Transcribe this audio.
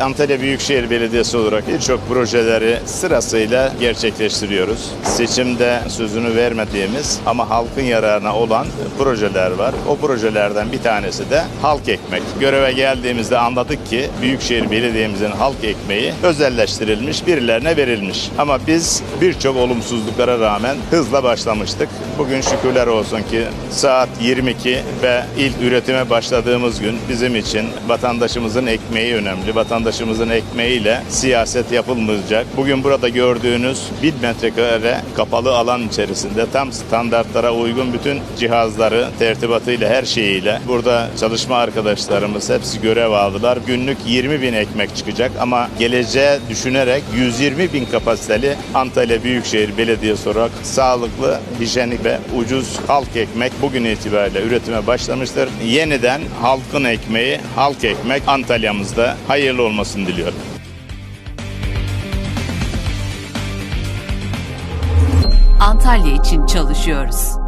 Antalya Büyükşehir Belediyesi olarak birçok projeleri sırasıyla gerçekleştiriyoruz. Seçimde sözünü vermediğimiz ama halkın yararına olan projeler var. O projelerden bir tanesi de halk ekmek. Göreve geldiğimizde anladık ki Büyükşehir Belediye'mizin halk ekmeği özelleştirilmiş, birilerine verilmiş. Ama biz birçok olumsuzluklara rağmen hızla başlamıştık. Bugün şükürler olsun ki saat 22 ve ilk üretime başladığımız gün bizim için vatandaşımızın ekmeği önemli. Vatandaşımızın ekmeğiyle siyaset yapılmayacak. Bugün burada gördüğünüz 1000 metrekare kapalı alan içerisinde tam standartlara uygun bütün cihazları, tertibatıyla her şeyiyle burada çalışma arkadaşlarımız hepsi görev aldılar. Günlük 20 bin ekmek çıkacak ama geleceğe düşünerek 120 bin kapasiteli Antalya Büyükşehir Belediyesi olarak sağlıklı, hijyenik ve ucuz halk ekmek bugün itibariyle üretime başlamıştır. Yeniden halkın ekmeği, halk ekmek Antalya'mızda hayırlı olmasını diliyorum. Antalya için çalışıyoruz.